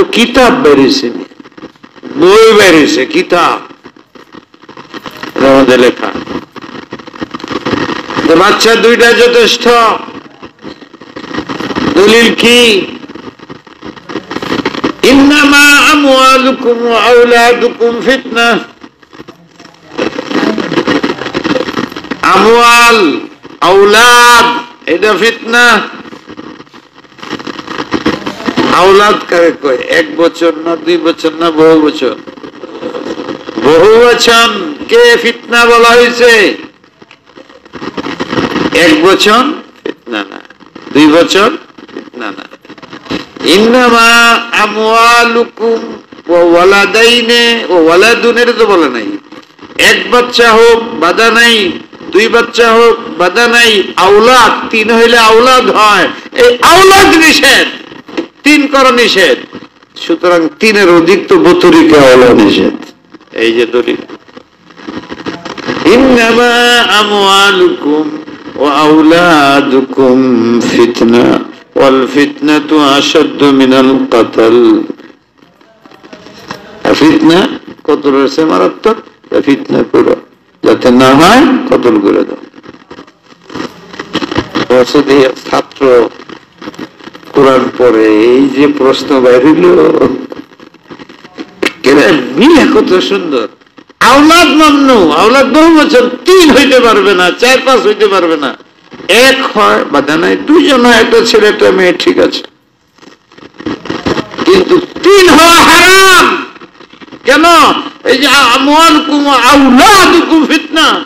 তো কিতাব বেরিয়েছে। বই বেরিয়েছে, কিতাব। আমাদের লেখা। বাচ্চা দুইটা যথেষ্ট। দলিল কি? ইন্নামা আমওয়ালুকুম এটা ফিতনা। আওলাদ কারে কয়? এক বছর না দুই বছর না বহু বছর? বহু বছর কে ফিতনা বলা হয়েছে? এক বছর ফিতনা না, দুই বছর ফিতনা না। ইন্নামা বলে নাই। এক বাচ্চা হোক বাধা নাই, দুই বাচ্চা নাই আউলাদ তিন হইলে আউলাদ হয়। এই আউলাদ নিষেধ। কর নিষেধ? সুতরাং তিনের অধিক তো বতুরিকে আওলা নিষেধ। এই যে দলিল। ইন্নামা আমওয়ালুকুম ওয়া আওলাদুকুম ফিতনা ওয়াল ফিতনাতু আশাদ্দু মিনাল কতল। ফিতনা কতল রয়েছে মারাত্মক? ফিতনা করো যাতে না হয় কতল করে দাও। ছাত্র কোরআন পরে এই যে প্রশ্ন বাইরিল মিলে কত সুন্দর। আওলাদ মামনু, আওলাদ বহু বছর তিন হইতে পারবে না, চার পাঁচ হইতে পারবে না। এক হয় বাধা নাই, দুইজন একটা ছেলে, একটা মেয়ে, ঠিক আছে। কিন্তু তিন হওয়া হারাম। কেন? এই যে আমল কুম আউলাদ ফিতনা।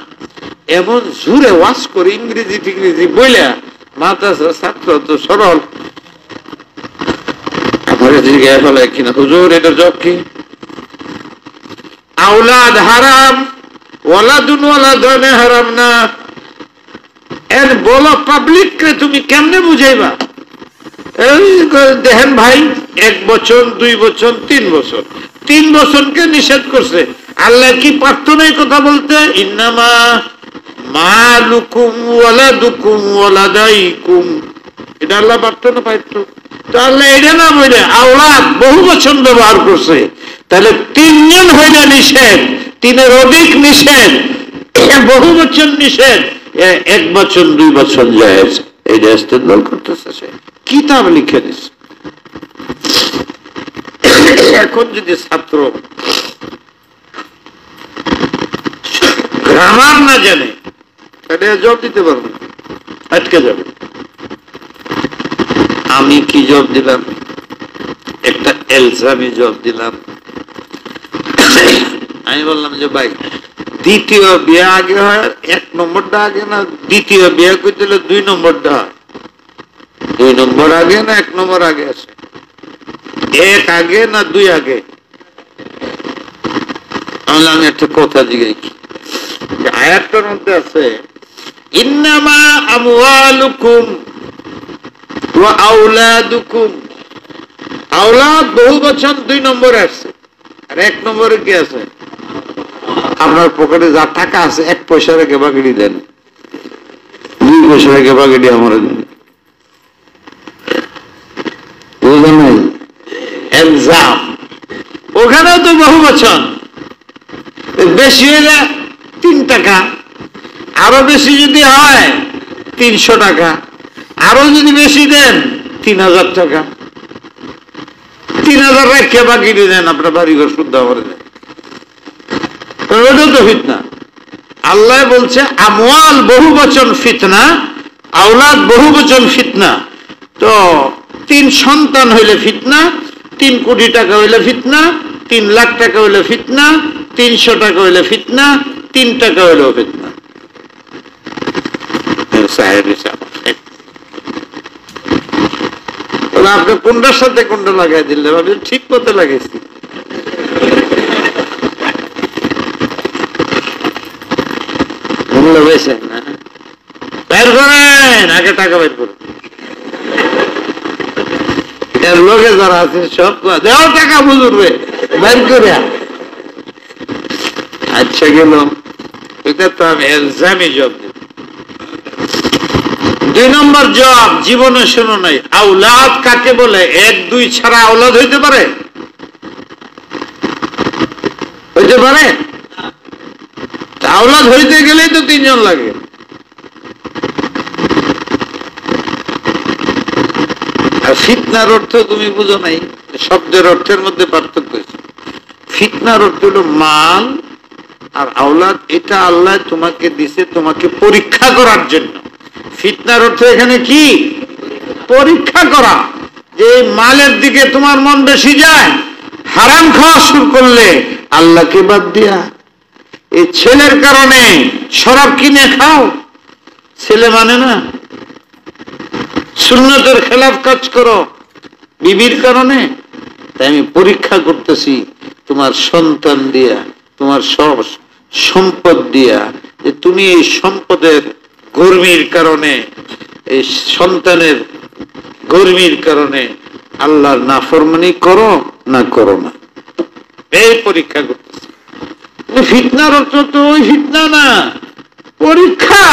এমন জুড়ে ওয়াশ করে ইংরেজি টিংরেজি বইলা মাতা ছাত্র তো সরল। কিনা হুজুর, এটার জব কি? আউলাদ হারাম হারাম না। এর বলো পাবলিক কে তুমি কেমনে বুঝাইবা? দেখেন ভাই, এক বছর, দুই বছর, তিন বছর। তিন বছরকে নিষেধ করছে। আল্লাহ কি পারত না কথা বলতে? ইন্নামা মালুকুম ওয়ালাদুকুম ওয়ালাদাইকুম। এটা আল্লাহ পারত না পারত? তো আল্লাহ এটা না আওলাদ বহু বছর ব্যবহার করছে। তাহলে তিনজন হইলে নিষেধ, তিনের অধিক নিষেধ বহু বছর নিষেধ এক বছর দুই বছর ইস্তেদলাল করতেছে কিতাব লিখে দিছে। এখন যদি ছাত্র গ্রামার না জানে, তাহলে জব দিতে পারবে আটকে যাবে। আমি কি জব দিলাম? একটা এলসামি জব দিলাম। আমি বললাম যে, ভাই, দ্বিতীয় বিয়ে আগে হয়, এক নম্বরটা আগে না? দ্বিতীয় বিয়ে করতে হলে দুই নম্বরটা হয়। দুই নম্বর আগে না, এক নম্বর আগে আছে? এক আগে না দুই আগে? তাহলে আমি একটা কথা জিজ্ঞাসা আয়াতটার মধ্যে আছে, ইন্নামা আমওয়ালুকুম আপনার পকেটে যা টাকা আছে, এক পয়সা রেখে বাগিড়ি দেন। দুই পয়সা রেখে বাগিড়ি আমার ওখানেও তো বহু বছর বেশি হলে তিন টাকা। আরও বেশি যদি হয়, তিনশো টাকা। আরও যদি বেশি দেন, তিন হাজার টাকা। তিন হাজার রেখে বাকি দিয়ে দেন, আপনার বাড়িঘর শুদ্ধ করে ওটা তো ফিতনা। আল্লাহ বলছে, আমওয়াল বহু বচন ফিতনা, আওলাদ বহু বচন ফিতনা। তো তিন সন্তান হইলে ফিতনা, তিন কোটি টাকা হইলে ফিতনা, তিন লাখ টাকা হইলে ফিতনা, তিনশো টাকা হইলে ফিতনা, তিন টাকা হইলেও ফিতনা। আপনি কোনটার সাথে কোনটা লাগাই দিলে আমি ঠিক মতো লাগাইছি। না? আগে টাকা এর লোকে যারা আছে, সব টাকা বের আচ্ছা গেল। এটা তো আমি জব দুই নম্বর জবাব জীবনে শোনো নাই। আউলাদ কাকে বলে? এক, দুই ছাড়া আউলাদ হইতে পারে? হইতে পারে? আউলাদ হইতে গেলেই তো তিনজন লাগে। আর ফিতনার অর্থ তুমি বুঝো নাই, শব্দের অর্থের মধ্যে পার্থক্য ফিতনার অর্থ হলো মাল আর আওলাদ, এটা আল্লাহ তোমাকে দিছে তোমাকে পরীক্ষা করার জন্য। ফিতনার অর্থ এখানে কি? পরীক্ষা করা যে মালের দিকে তোমার মন বেশি যায়, হারাম খাওয়া শুরু করলে আল্লাহকে বাদ দিয়া। এই ছেলের কারণে শরাব কিনে খাও। ছেলে মানে না, সুন্নতের খেলাফ কাজ করো। বিবির কারণে, তাই আমি পরীক্ষা করতেছি তোমার সন্তান দিয়া, তোমার সব সম্পদ দিয়া, যে তুমি এই সম্পদের গর্মীর কারণে, এই সন্তানের গর্মীর কারণে আল্লাহর নাফরমানি করো না করো না। এই পরীক্ষা করতেছি। ফিতনার অর্থ তো ওই ফিতনা না, পরীক্ষা।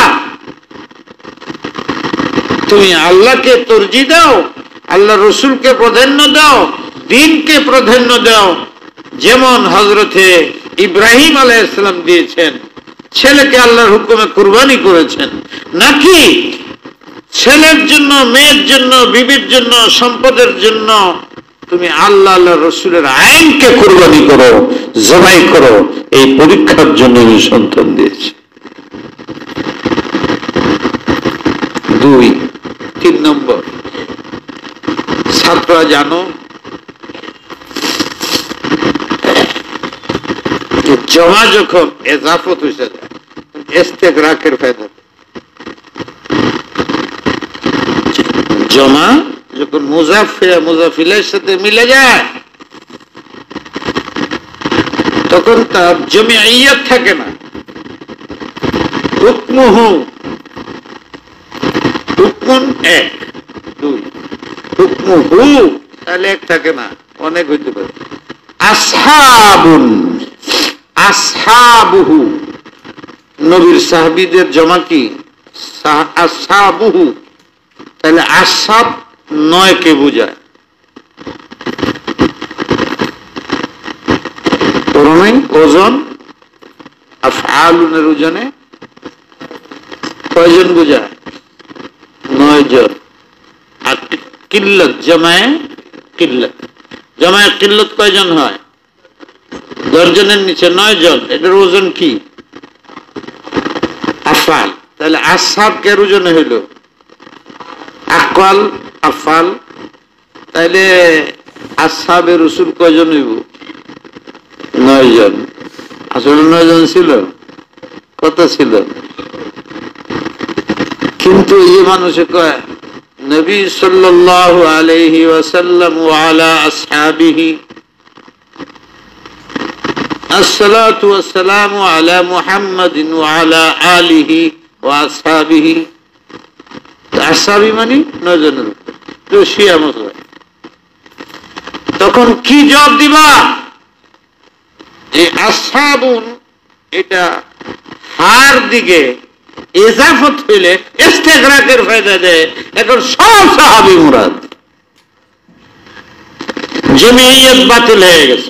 তুমি আল্লাহকে তর্জি দাও, আল্লাহ রসুলকে প্রাধান্য দাও, দিনকে প্রাধান্য দাও, যেমন হজরতে ইব্রাহিম আলাইসালাম দিয়েছেন। ছেলেকে আল্লাহর হুকুমে কুরবানি করেছেন। নাকি ছেলের জন্য, মেয়ের জন্য, বিবির জন্য, সম্পদের জন্য তুমি আল্লাহ আল্লাহ রসুলের আইনকে কুরবানি করো, জবাই করো, এই পরীক্ষার জন্য সন্তান দিয়েছি। দুই, তিন নম্বর, ছাত্ররা জানো জমা যখন এজাফত হয়েছে এস্তেক রাখের ফায়দা জমা যখন মুজাফিয়া মুজাফিলের সাথে মিলে যায়, তখন তার জমি আইয়াত থাকে না। হুকমুহু, হুকমুন এক, দুই, হুকমুহু, তাহলে এক থাকে না, অনেক হইতে পারে। আসহাবুন। আসহাবুহু। নবীর সাহাবিদের জমা কি? আসহাবুহু। তাহলে আসাব নয়কে বোঝায়? করণই ওজন? আফআলুনের ওজনে? কয়জন বোঝায়? নয় জন আর কিল্লত, জমায় কিল্লত। জমায় কিল্লত কয়জন হয়? দশজনের নিচে নয় জন, এটার ওজন কি? আফাল। তাহলে আসাব কে ওজনে হইল? আকল আফাল। তাইলে আসাবের রসুল কয়জন হইব? নয় জন। আসলে নয় জন ছিল? কত ছিল? কিন্তু এই মানুষে কয়, নবী সাল্লাল্লাহু আলাইহি ওয়াসাল্লাম ওয়া আলা আসহাবিহি الصلاة والسلام على محمد وعلى آله وأصحابه আসাবি মানে নজনের উপর শিয়া মশলা তখন কি জবাব দিবা যে আসাবুন এটা হার দিকে এজাফত হইলে ইস্তেকরাকের ফায়দা দেয় এখন সব সাহাবি মুরাদ জমিয়ত বাতিল হয়ে গেছে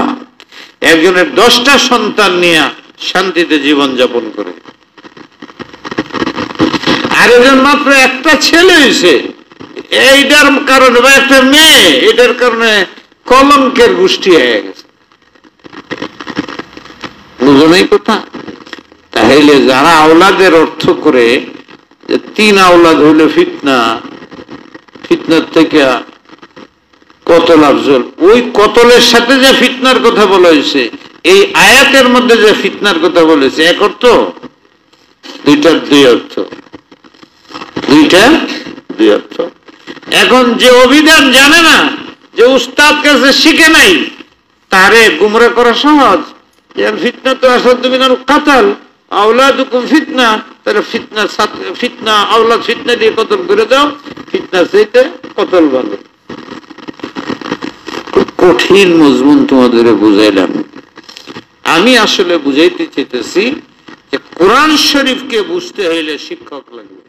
একজনের দশটা সন্তান নিয়ে শান্তিতে জীবন যাপন করে। আরেকজন মাত্র একটা ছেলে হয়েছে এইটার কারণে বা একটা মেয়ে, এটার কারণে কলঙ্কের গোষ্ঠী হয়ে গেছে। বুঝলেই কথা? তাহলে যারা আওলাদের অর্থ করে তিন আওলাদ হইলে ফিতনা, ফিতনার থেকে কতল আফজল। ওই কতলের সাথে যে ফিতনার কথা বলা হয়েছে, এই আয়াতের মধ্যে যে ফিতনার কথা বলেছে এক অর্থ? দুইটার দুই অর্থ। দুইটা দুই অর্থ। এখন যে অভিধান জানে না, যে উস্তাদ কাছে শিখে নাই, তারে গুমরা করা সহজ। ফিতনা তো আসাদ মিনাল কাতাল। আওলাদুকুম ফিতনা। তাহলে ফিতনা ফিতনা, আওলাদ ফিতনা দিয়ে কতল করে দাও? ফিতনা চাইতে কতল খুব কঠিন মজমুন তোমাদের বুঝাইলাম। আমি আসলে বুঝাইতে চেতেছি যে কোরআন শরীফকে বুঝতে হইলে শিক্ষক লাগবে।